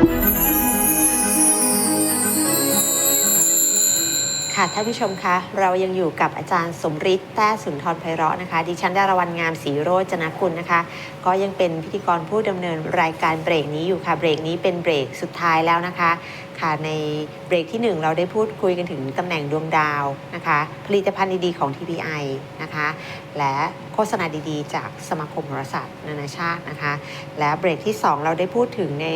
ค่ะท่านผู้ชมคะเรายังอยู่กับอาจารย์สมฤทธิ์แต้สุนทรไพเราะนะคะ ดิฉันดารวันงามศรีโรจนกุลนะคะ ก็ยังเป็นพิธีกรผู้ดำเนินรายการเบรกนี้อยู่ค่ะ เบรกนี้เป็นเบรกสุดท้ายแล้วนะคะ ค่ะในเบรกที่หนึ่งเราได้พูดคุยกันถึงตำแหน่งดวงดาวนะคะ ผลิตภัณฑ์ดีๆของ TPI นะคะ และโฆษณาดีๆ จากสมาคมโหราศาสตร์นานาชาตินะคะ และเบรกที่ 2 เราได้พูดถึงใน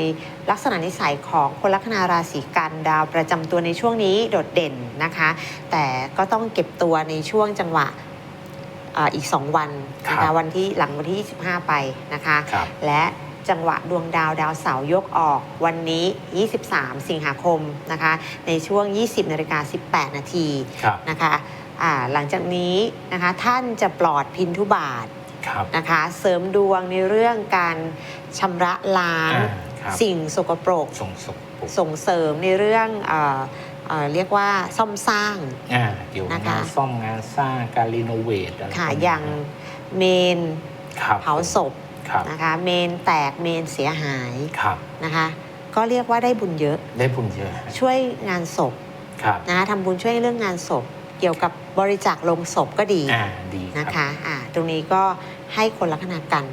ลักษณะนิสัยของคนลัคนาราศีกันดาวประจำตัวในช่วงนี้โดดเด่นนะคะ แต่ก็ต้องเก็บตัวในช่วงจังหวะอ่าอีก 2 วันนะครัคะบวันที่หลังวันที่ 25 ไปนะคะครับและ จังหวะดวงดาวดาวเสาร์ยกออกวันนี้ 23 สิงหาคมนะคะ ในช่วง 20นาฬิกา18 นาทีครับนะคะอ่าหลังจากนี้นะคะท่านจะปลอดพินทุบาทครับนะคะเสริมดวงในเรื่องการชำระล้างอ่าครับสิ่งสกปรกส่งส่งปุ๊บส่งเสริมในเรื่องเออเอ่อเรียกว่าซ่อมสร้างอ่าเกี่ยวกับนะคะงานซ่อมงานสร้างการรีโนเวทอะไรค่ะพวกนี้อย่างเมนครับเผาศพ ครับนะคะเมนแตกเมนเสียหายครับนะคะ ก็เรียกว่าได้บุญเยอะ ได้บุญเยอะฮะช่วยงานศพครับนะคะทำบุญช่วยเรื่องงานศพ เกี่ยวกับบริจาคลงศพก็ดีอ่าดีคนะรับคะอ่าตรงนี้ก็ให้คนลัคนากัน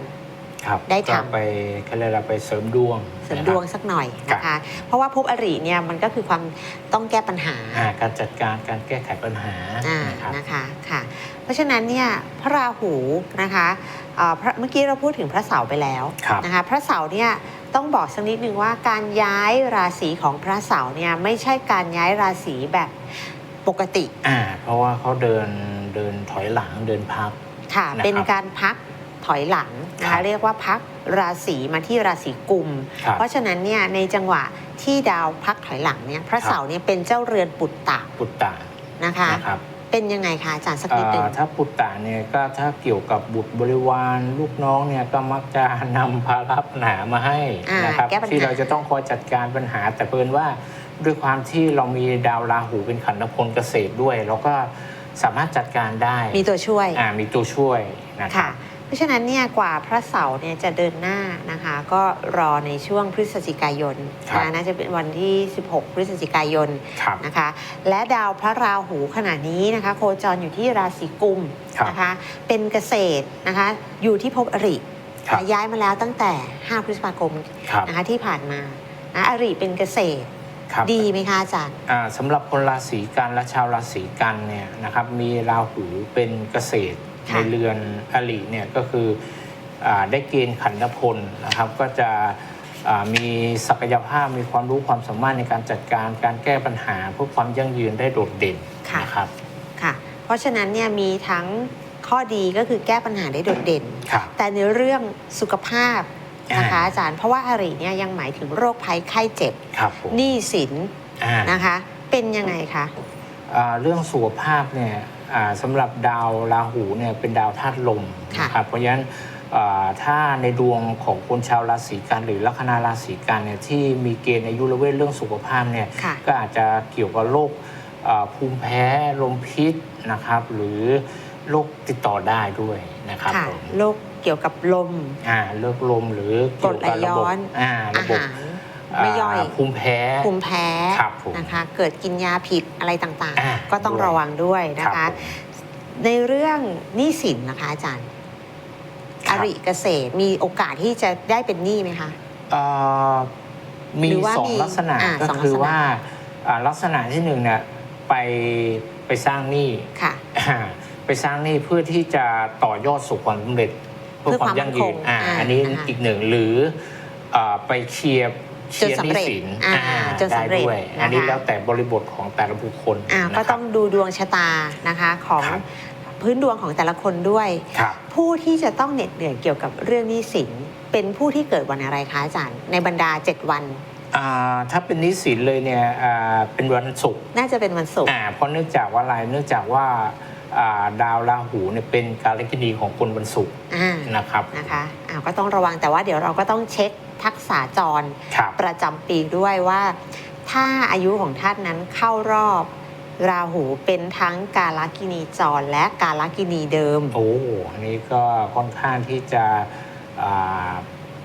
ครับได้ก็ทำไปเขาเรียกอะไรไปเสริมดวงเสริมนะคดบวงสักหน่อยนะคะเพราะว่าภพอริเนี่ยมันก็คือความต้องแก้ปัญหาอ่าการจัดการการแก้ไขปัญหาอ่านะครับ นะคะค่ะเพราะฉะนั้นเนี่ยพระราหูนะคะเอ่อพระเมื่อกี้เราพูดถึงพระเสาร์ไปแล้วครับ นะคะพระเสาร์เนี่ยต้องบอกสักนิดนึงว่าการย้ายราศีของพระเสาร์เนี่ยไม่ใช่การย้ายราศีแบบปกติอ่าเพราะว่าเขาเดินเดินถอยหลังเดินพัก ค่ะนะครับ เป็นการพัก ถอยหลังนะครัคะบเรียกว่าพักราศีมาที่ราศีกุม ครับเพราะฉะนั้นเนี่ยในจังหวะที่ดาวพักถอยหลังเนี่ยพระครับ เสาร์เนี่ยเป็นเจ้าเรือนปุตตะปุตตะนะคะ นะครับเป็นยังไงคะอาจารย์สักนิดหนึ่ง เอ่อถ้าปุตตะเนี่ยก็ถ้าเกี่ยวกับบุตรบริวารลูกน้องเนี่ยก็มักจะนำภาระปัญหามาให้อ่านะครับแก้ปัญหา ที่เราจะต้องคอยจัดการปัญหา แต่เพิ่นว่าด้วยความที่เรามีดาวราหูเป็นขันธพลเกษตรด้วยเราก็สามารถจัดการได้มีตัวช่วยอ่ามีตัวช่วยนะครัค่ะบเพ ราะฉะนั้นเนี่ยกว่าพระเสาร์เนี่ยจะเดินหน้านะคะ ก็รอในช่วงพฤศจิกายนครับนะน่าจะเป็นวันที่ 16 พฤศจิกายนครับนะคะ และดาวพระราหูขณะนี้นะคะ โคจรอยู่ที่ราศีกุมครับนะคะ เป็นเกษตรนะคะ อยู่ที่ภพอริครับย้ายมาแล้วตั้งแต่ 5 พฤษภาคมครับนะคะที่ผ่านมานะอริเป็นเกษตรครับดีไหมคะอาจารย์อ่าสำหรับคนราศีกันและชาวราศีกันเนี่ยนะครับมีราหูเป็นเกษตรค่ะ ในเรือนอลิเนี่ยก็คืออาได้เกณฑ์ขันธพลนะครับ ก็จะอ่ามีศักยภาพมีความรู้ความสามารถในการจัดการการแก้ปัญหาเพื่อความยั่งยืนได้โดดเด่นค่ะนะครับค่ะ เพราะฉะนั้นเนี่ยมีทั้งข้อดีก็คือแก้ปัญหาได้โดดเด่นครับแต่ในเรื่องสุขภาพนะคะอ่าอาจารย์เพราะว่าอริเนี่ยยังหมายถึงโรคภัยไข้เจ็บครับผมหนี้สินอ่านะคะ เป็นยังไงคะอ่าเรื่องสุขภาพเนี่ย อ่าสำหรับดาวราหูเนี่ยเป็นดาวธาตุลมค่ะ นะครับเพราะฉะนั้นอ่าถ้าในดวงของคนชาวราศีกันหรือลัคนาราศีกันเนี่ยที่มีเกณฑ์อายุรเวทเรื่องสุขภาพเนี่ย ค่ะ ก็อาจจะเกี่ยวกับโรคอ่าภูมิแพ้ลมพิษนะครับ หรือโรคติดต่อได้ด้วยนะครับค่ะผมโรคเกี่ยวกับลม อ่าเลือกลมหรือกรดไหลเกี่ยวกับระบบย้อน อ่าอาระบบหาร ไม่ย่อยาภูมิแพ้ ภูมิแพ้ครับผมนะคะ เกิดกินยาผิดอะไรต่างอ่าๆ ก็ต้องด้วยระวังด้วยนะครัคะบผมในเรื่องหนี้สินนะคะอาจารย์ครัอบริเกษตรมีโอกาสที่จะได้เป็นหนี้ไหมคะ เอ่อมีหรือว่าสองมีลักษณะอ่าก็สองลักษณะ คือว่าอ่าลักษณะที่หนึ่งเนี่ยไปไปสร้างหนี้ ค่ะอ่าไปสร้างหนี้เพื่อที่จะต่อยอดสู่ความสำเร็จเพื่อเพื่อความยั่งยืนความมั่นคงอ่าอ่าอันนี้นะคะ อีกหนึ่งหรืออ่าไปเคลียร์ เคลียร์จนหสำนี้เร็จสินอ่าอ่าจนสำเร็จได้ด้วยนะคะอันนี้แล้วแต่บริบทของแต่ละบุคคลอ่านะก็คต้รัอบงดูดวงชะตานะคะของครับพื้นดวงของแต่ละคนด้วย ครับ ผู้ที่จะต้องเหน็ดเหนื่อยเกี่ยวกับเรื่องหนี้สินเป็นผู้ที่เกิดวันอะไรคะอาจารย์ ในบรรดา 7 วัน อ่าถ้าเป็นหนี้สินเลยเนี่ยอ่าเป็นวันศุกร์น่าจะเป็นวันศุกร์อ่าเพราะเนื่องจากว่าอะไรเนื่องจากว่าอ่าดาวราหูเนี่ยเป็นการเลกินีของคนวันศุกร์อ่านะครับ นะคะอ่าก็ต้องระวังแต่ว่าเดี๋ยวเราก็ต้องเช็ค ทักษะจรครับประจำปีด้วยว่า ถ้าอายุของท่านนั้นเข้ารอบราหูเป็นทั้งกาลกินีจรและกาลกินีเดิม โอ้ อันนี้ก็ค่อนข้างที่จะอ่า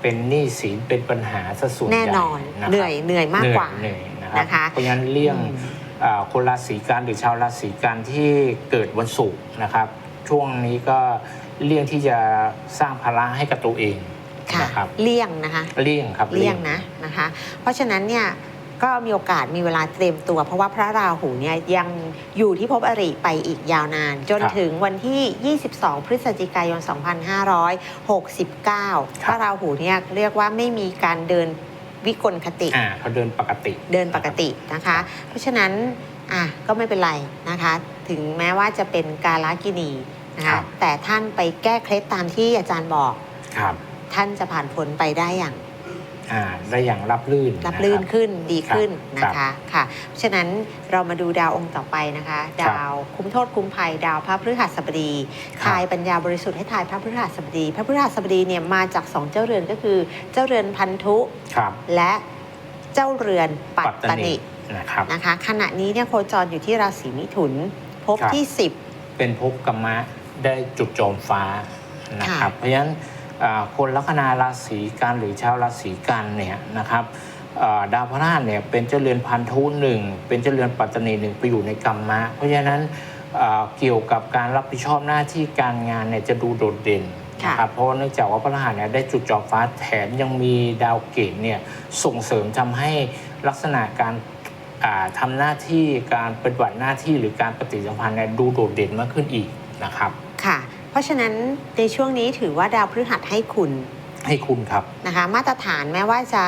เป็นเป็นหนี้สินเป็นปัญหาซะส่วนใหญ่แน่นอนนะครับเหนื่อยเหนื่อยมากกว่าเหนื่อยเหนื่อยนะครับนะคะเพราะฉะนั้นเลี่ยงอืมอ่าคนราศีกันหรือชาวราศีกันที่เกิดวันศุกร์นะครับ ช่วงนี้ก็เลี่ยงที่จะสร้างภาระให้กับตัวเอง ค่ะนะครับเลี่ยงนะคะเลี่ยงครับเลี่ยงนะนะคะ เพราะฉะนั้นเนี่ยก็มีโอกาสมีเวลาเตรียมตัว เพราะว่าพระราหูเนี่ยยังอยู่ที่ภพอริไปอีกยาวนาน จนถึงวันที่ 22 พฤศจิกายน 2569 พระราหูเนี่ยเรียกว่าไม่มีการเดินวิกลคติอ่าเขาเดินปกติเดินปกตินะคะ เพราะฉะนั้นอะก็ไม่เป็นไรนะคะ ถึงแม้ว่าจะเป็นกาลกินีนะครัคะบแต่ท่านไปแก้เคล็ดตามที่อาจารย์บอกครับ ท่านจะผ่านพ้นไปได้อย่างอ่าได้อย่างรับลื่นรับลื่นนะค ขึ้นดีขึ้นครับนะคะค่ะเพราะฉะนั้นเรามาดูดาวองค์ต่อไปนะคะครับดาวคุ้มโทษคุ้มภัยดาวพระพฤหัสบดีครับทายปัญญาบริสุทธิ์ให้ทายพระพฤหัสบดี พระพฤหัสบดีเนี่ยมาจากสองเจ้าเรือนก็คือเจ้าเรือนพันธุครับและเจ้าเรือนปัตปัตตตนินินะครับ นะคะ ขณะนี้เนี่ยโคจรอยู่ที่ราศีมิถุนภพครับ ที่เป็นภพกรรมะได้จุดโจมฟ้านะครับค่ะเพราะฉะนั้นอ่า คนลัคนาราศีกันหรือชาวราศีกันเนี่ยนะครับอ่าดาวพฤหัสเนี่ยเป็นเจ้าเรือนพันธุหนึ่งเป็นเจ้าเรือนปัตตนีหนึ่งไปอยู่ในกรรมะ เพราะฉะนั้นอ่าเกี่ยวกับการรับผิดชอบหน้าที่การงานเนี่ยจะดูโดดเด่นค่ะนะครับเพราะว่าเนื่องจากว่าพฤหัสเนี่ยได้จุดจอบฟ้าแถมยังมีดาวเกตเนี่ยส่งเสริมทำให้ลักษณะการอ่าทำหน้าที่การปฏิบัติหน้าที่หรือการปฏิสัมพันธ์เนี่ยดูโดดเด่นมากขึ้นอีกนะครับ10ค่ะ เพราะฉะนั้นในช่วงนี้ถือว่าดาวพฤหัสให้คุณให้คุณครับนะคะ มาตรฐานแม้ว่าจะ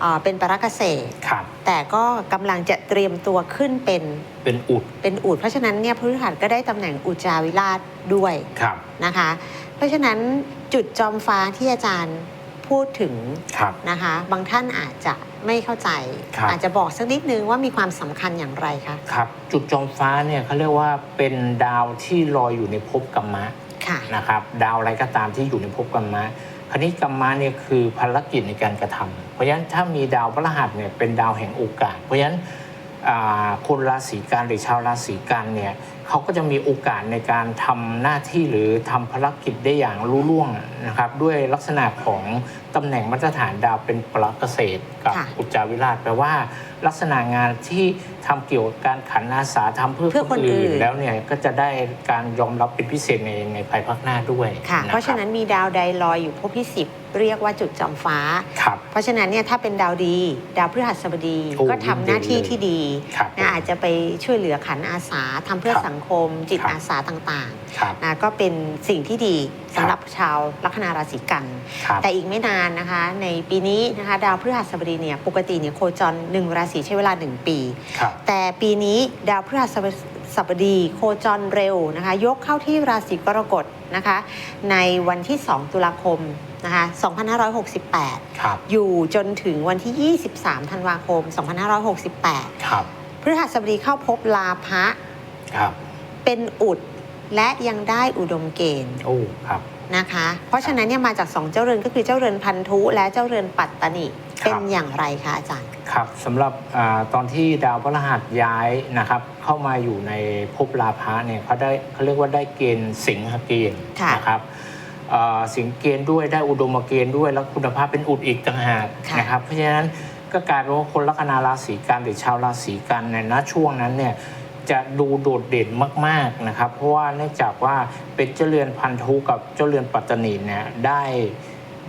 เอ่อเป็นปรักเกษตรครับแต่ก็กำลังจะเตรียมตัวขึ้นเป็นเป็นอุดเป็นอุดเพราะฉะนั้นเนี่ยพฤหัสก็ได้ตำแหน่งอุจจาวิราชด้วยครับนะคะ เพราะฉะนั้นจุดจอมฟ้าที่อาจารย์พูดถึงครับนะคะ บางท่านอาจจะไม่เข้าใจครับอาจจะบอกสักนิดนึงว่ามีความสำคัญอย่างไรคะครับ จุดจอมฟ้าเนี่ยเขาเรียกว่าเป็นดาวที่ลอยอยู่ในภพกรรมะ ค่ะนะครับดาวอะไรก็ตามที่อยู่ในภพกรรมะคณิกรรมะเนี่ยคือภารกิจในการกระทำเพราะฉะนั้นถ้ามีดาวพฤหัสเนี่ยเป็นดาวแห่งโอกาส เพราะฉะนั้นคนราศีกันหรือชาวราศีกันเนี่ยเขาก็จะมีโอกาสในการทำหน้าที่หรือทำภารกิจได้อย่างรุ่ล่วงนะครับด้วยลักษณะของ ตำแหน่งมาตรฐานดาวเป็นปลักเกษตรกับค่ะ อุจจาวิราชแปลว่า ลักษณะงานที่ทำเกี่ยวกับการขันอาสาทำเพื่อเพื่อคคนนอื่อื่น น แล้วเนี่ยก็จะได้การยอมรับเป็นพิเศษในในภายภาคหน้าด้วยค่ะคบเพราะฉะนั้นมีดาวใดลอยอยู่ภพที่10เรียกว่าจุดจอมฟ้า ครับ เพราะฉะนั้นเนี่ยถ้าเป็นดาวดี ดาวพฤหัสบดีโอ้ก็ทำหน้าที่ยิ่งดีเลยที่ดีครับนะอาจจะไปช่วยเหลือขันอาสาทำเพื่อครับสังคม จิตครับ อาสาต่างครับๆนะก็เป็นสิ่งที่ดีครัสำบหรับชาวลัคนาราศีกัน ครับแต่อีกไม่นานนะคะ ในปีนี้นะคะดาวพฤหัสบดีเนี่ยปกติเนี่ยโคจรหนึ่งราศีใช้เวลา 1 ปี ครับ แต่ปีนี้ดาวพฤหัสบดีโคจรเร็วนะคะ ยกเข้าที่ราศีกรกฎนะคะ ในวันที่ 2 ตุลาคมนะคะ2568 ครับ อยู่จนถึงวันที่ 23 ธันวาคม 2568 ครับ พฤหัสบดีเข้าพบลาภะครับ เป็นอุด และยังได้อุดมเกณฑ์โอ้ครับ นะคะ เพราะฉะนั้นเนี่ยมาจาก 2 เจ้าเรือนก็คือเจ้าเรือนพันธุและเจ้าเรือนปัตตนิครับ เป็นอย่างไรคะอาจารย์ ครับสำหรับอาตอนที่ดาวพฤหัสย้ายนะครับ เข้ามาอยู่ในภพลาภะเนี่ยเขาได้เขาเรียกว่าได้เกณฑ์สิงหเกณฑ์ค่ะ นะครับอ่าสิงห์เกณฑ์ด้วยได้อุดมเกณฑ์ด้วยแล้วคุณภาพเป็นอุดอีกต่างหากค่ะนะครับ เพราะฉะนั้นก็กลายเป็นว่าคนลัคนาราศีกันหรือชาวราศีกันเนี่ยณช่วงนั้นเนี่ย จะดูโดดเด่นมากๆนะครับ เพราะว่าเนื่องจากว่าเป็นเจ้าเรือนพันธุกับเจ้าเรือนปัตตนีเนี่ยได้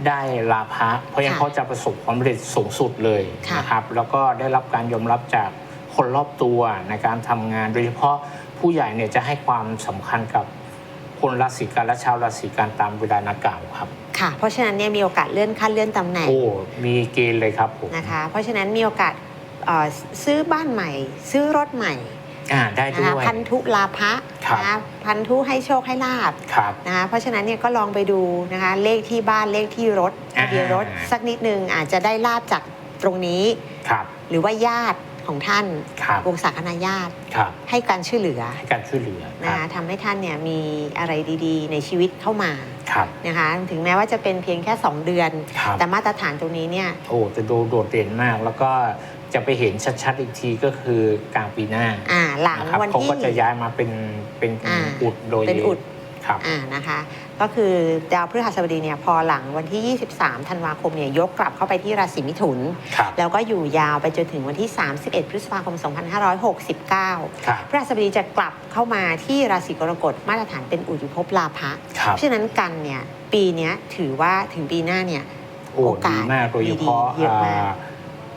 ได้ลาภะเพราะฉะนั้นค่ะเขาจะประสบความสำเร็จสูงสุดเลยค่ะนะครับ แล้วก็ได้รับการยอมรับจากคนรอบตัวในการทำงาน โดยเฉพาะผู้ใหญ่เนี่ยจะให้ความสำคัญกับคนราศีกันและชาวราศีกันตามเวลานักกล่าวครับค่ะเพราะฉะนั้นเนี่ยมีโอกาสเลื่อนขั้นเลื่อนตำแหน่งโอ้มีเกณฑ์เลยครับผมนะคะ เพราะฉะนั้นมีโอกาสเอ่อซื้อบ้านใหม่ ซื้อรถใหม่ อ่าได้นะด้คะวย พันธุลาภะครับ นะคะพันธุให้โชคให้ลาบครับ นะคะเพราะฉะนั้นเนี่ยก็ลองไปดูนะคะเลขที่บ้านเลขที่รถอ่าทะเบียนรถสักนิดนึงอาจจะได้ลาบจากตรงนี้ ครับหรือว่าญาติของท่านครับวงศาคณาญาติครับให้การช่วยเหลือให้การช่วยเหลือคนะรับคะทำให้ท่านเนี่ยมีอะไรดีๆ ในชีวิตเข้ามาครับนะคะถึงแม้ว่าจะเป็นเพียงแค่ 2 เดือน ครับแต่มาตรฐานตรงนี้เนี่ย โอ้จะดูโดดเด่นมาก แล้วก็ จะไปเห็นชัดๆอีกทีก็คือกลางปีหน้าอ่าหลังนะครับวันเขาที่ ก็จะย้ายมาเป็นเป็นอ่าอุดโดยเป็นอุด ครับ อ่านะคะ ก็คือดาวพฤหัสบดีเนี่ยพอหลังวันที่ 23 ธันวาคมเนี่ยยกกลับเข้าไปที่ราศีมิถุน ครับแล้วก็อยู่ยาวไปจนถึงวันที่ 31 พฤษภาคม 2569 ครับพฤหัสบดีจะกลับเข้ามาที่ราศีกรกฎมาตรฐานเป็นอุยุภพลาภะครับเพราะฉะนั้นกันเนี่ยปีเนี้ยถือว่าถึงปีหน้าเนี่ย โอ้โอกาดีสมากโดยเฉพาะดีๆเยอะมาก อ่า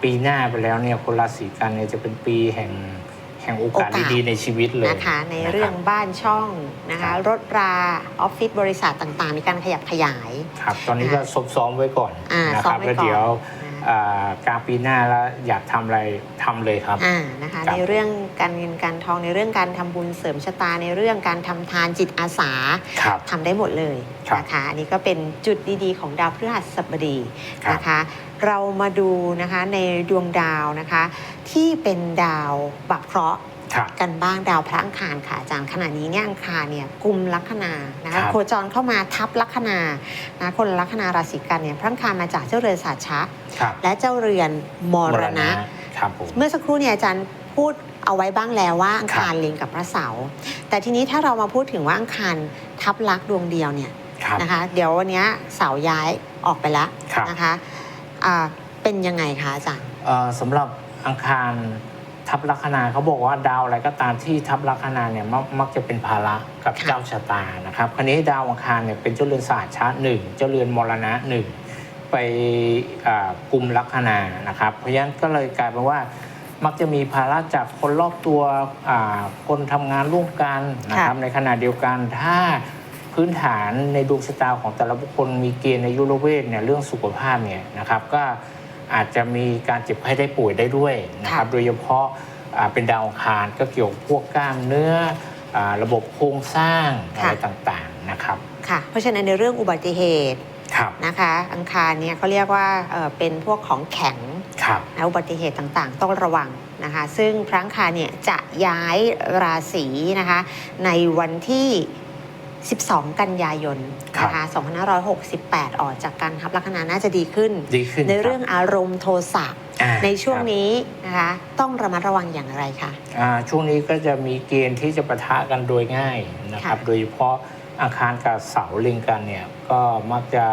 ปีหน้าไปแล้วเนี่ยคนราศีกันเนี่ยจะเป็นปีแห่งแห่งโอกาสโอกาส ดีๆในชีวิตเลยนะคะในะคบเรื่องบ้านช่องนะครัคะบรถราออฟฟิศบริษัทต่างๆ มีการขยับขยายครับตอนนี้ก็ซบซ้อมไว้ก่อนอ่านะซ้คอรัมบไว้แล้วก่อนเดี๋ยวนะอ่ากลางปีหน้าแล้วอยากทำอะไรทำเลยครับ อ่านะคะครับ ในเรื่องการเงินการทองในเรื่องการทำบุญเสริมชะตาในเรื่องการทำทานจิตอาสาครับ ทำได้หมดเลยครับนะคะอันนี้ก็เป็นจุดดีๆ ของดาวพฤหัสบดีครับ นะคะ เรามาดูนะคะในดวงดาวนะคะ ที่เป็นดาวบัพเคราะห์ครับกันบ้างดาวพระอังคารค่ะอาจารย์ขณะนี้เนี่ยอังคารเนี่ยกลุ่มลัคนานะครัคะบโคจรเข้ามาทับลัคนานะคนลัคนาราศีกันเนี่ยพระอังคารมาจากเจ้าเรือนสาชะครับและเจ้าเรือนมรณะครับผมเมื่อสักครู่เนี่ยอาจารย์พูดเอาไว้บ้างแล้วว่าอังคารเล็งกับพระเสาร์แต่ทีนี้ถ้าเรามาพูดถึงว่าอังคารทับลักษณ์ดวงเดียวเนี่ยครับนะคะ เดี๋ยววันเนี้ยเสาร์ย้ายออกไปแล้วครับนะคะ อ่าเป็นยังไงคะอาจารย์ เอ่อสำหรับอังคารทับลัคนาเขาบอกว่าดาวอะไรก็ตามที่ทับลัคนาเนี่ยมักมักจะเป็นภาระกับค่ะ เจ้าชะตานะครับคราวนี้ดาวอังคารเนี่ยเป็นเจ้าเรือนศาสตร์ชาร์หนึ่งเจ้าเรือนมรณะหนึ่งไปอ่ากลุ่มลัคนานะครับเพราะฉะนั้นก็เลยกลายเป็นว่า มักจะมีภาระจากคนรอบตัวอ่าคนทำงานร่วมกันนะครับในขณะเดียวกันถ้า พื้นฐานในดวงชะตาของแต่ละบุคคลมีเกณฑ์ในยุโรเวทเนี่ยเรื่องสุขภาพเนี่ยนะครับก็อาจจะมีการเจ็บไข้ได้ป่วยได้ด้วยนะครับโดยเฉพาะอ่าเป็นดาวอังคารก็เกี่ยวกับพวกกล้ามเนื้ออาระบบโครงสร้างอะไรต่างๆนะครับค่ะเพราะฉะนั้นในเรื่องอุบัติเหตุครับนะคะอังคารเนี่ยเขาเรียกว่าเอ่อเป็นพวกของแข็งครับนะอุบัติเหตุต่างๆ ต้องระวังนะคะซึ่งพระอังคารเนี่ยจะย้ายราศีนะคะในวันที่ 12 กันยายนนะคะ2568 ออกจากการทับลัคนาน่าจะดีขึ้น ดีขึ้นในคบเรื่องอารมณ์โทสะอ่าในช่วงครับนี้นะคะต้องระมัดระวังอย่างไรคะอ่าช่วงนี้ก็จะมีเกณฑ์ที่จะปะทะกันโดยง่ายนะครับค่ะโดยเฉพาะอังคารกับเสาเล็งกันเนี่ยก็มักจะ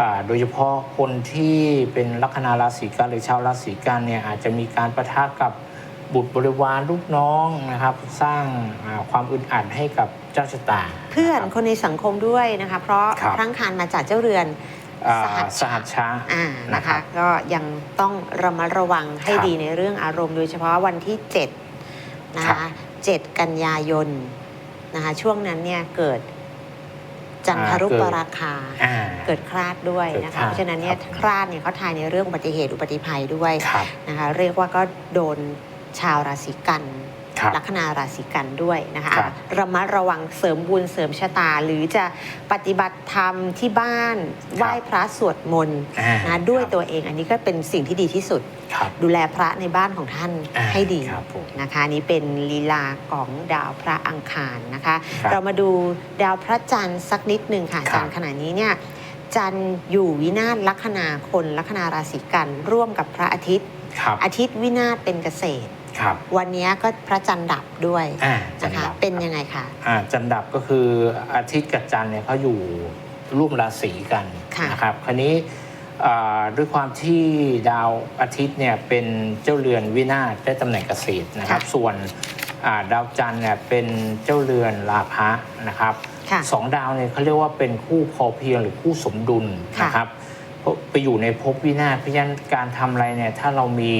อ่าโดยเฉพาะคนที่เป็นลัคนาราศีกันหรือชาวราศีกันเนี่ยอาจจะมีการปะทะกับ บุตรบริวารลูกน้องนะครับ สร้างอ่าความอึดอัดให้กับเจ้าชะตา เพื่อนนะครับคนในสังคมด้วยนะคะ เพราะครับพระอังคารมาจากเจ้าเรือนอ่าสหัสสหัสช้าอ่านะนะครัคะบก็ยังต้องระมัดระวังให้ครับดีในเรื่องอารมณ์ โดยเฉพาะวันที่7นะครัคะบ7กันยายนนะคะช่วงนั้นเนี่ยเกิดจันทรุปราคาอ่าเกิดคลาดด้วยเกิดนะคลาคะดเพราะฉะนั้นเนี่ยครับคลาดเนี่ยเขาทายในเรื่องอุบัติเหตุอุบัติภัยด้วยครับนะคะเรียกว่าก็โดน ชาวราศีกันครับลัคนาราศีกันด้วยนะคะครับ ระมัดระวังเสริมบุญเสริมชะตา หรือจะปฏิบัติธรรมที่บ้านไหว้พระสวดมนต์อ่านะด้วยครับตัวเองอันนี้ก็เป็นสิ่งที่ดีที่สุด ครับดูแลพระในบ้านของท่านอ่าให้ดี ครับผม นะคะอันนี้เป็นลีลาของดาวพระอังคารนะคะ ครับเรามาดูดาวพระจันทร์สักนิดหนึ่งค่ะครับอาจารย์ขณะนี้เนี่ยจันทร์อยู่วินาศลัคนาคนลัคนาราศีกันร่วมกับพระอาทิตย์ ครับ อาทิตย์วินาศเป็นเกษตร ครับวันนี้ก็พระจันทร์ดับด้วยอ่าจันะคะดับเป็นครับยังไงคะอ่าจันดับก็คืออาทิตย์กับจันทร์เนี่ยเขาอยู่ร่วมราศีกันค่ะนะครับคราวนี้อ่าด้วยความที่ดาวอาทิตย์เนี่ยเป็นเจ้าเรือนวินาศได้ตำแหน่งเกษตรนะครับ ส่วนอ่าดาวจันทร์เนี่ยเป็นเจ้าเรือนลาภะนะครับ ค่ะ สองดาวเนี่ยเขาเรียกว่าเป็นคู่พอเพียงหรือคู่สมดุลค่ะนะครับเพราะไปอยู่ในภพวินาศเพราะฉะนั้นการทำอะไรเนี่ยถ้าเรามี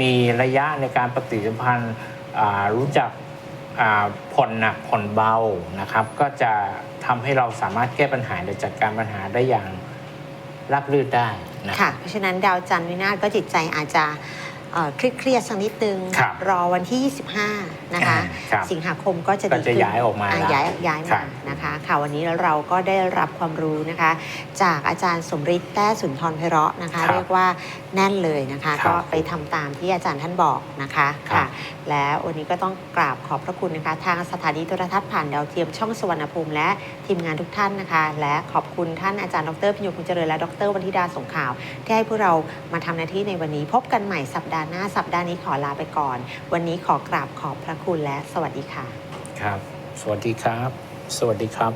มีระยะในการปฏิสัมพันธ์อ่ารู้จักอ่าผ่อนหนักผ่อนเบานะครับ ก็จะทำให้เราสามารถแก้ปัญหาหรือจัดการปัญหาได้อย่างราบรื่นได้นะค่ะเพราะฉะนั้นดาวจันทร์วินาศก็จิตใจอาจจะเอ่อเครียดๆสักนิดนึงครับรอวันที่ 25 นะคะอ่าครับสิงหาคมก็จะก็ดีจะขึ้นย้ายออกมาอ่แล้วย้ายย้ายครัมาบนะคะค่ะวันนี้เราก็ได้รับความรู้นะคะ จากอาจารย์สมฤทธิ์แต้สุนทรไพเราะนะคะครับเรียกว่าแน่นเลยนะคะ ครับก็ไปทำตามที่อาจารย์ท่านบอกนะคะครับ ค่ะ และวันนี้ก็ต้องกราบขอบพระคุณนะคะ ทางสถานีโทรทัศน์ผ่านดาวเทียมช่องสวรรณภูมิและทีมงานทุกท่านนะคะ และขอบคุณท่านอาจารย์ดรพิญโยคุณเจริญและดรวันธิดาสงขาว ที่ให้พวกเรามาทำหน้าที่ในวันนี้ พบกันใหม่สัปดาห์หน้าสัปดาห์นี้ขอลาไปก่อน วันนี้ขอกราบขอบพระคุณและสวัสดีค่ะ ครับ สวัสดีครับ สวัสดีครับ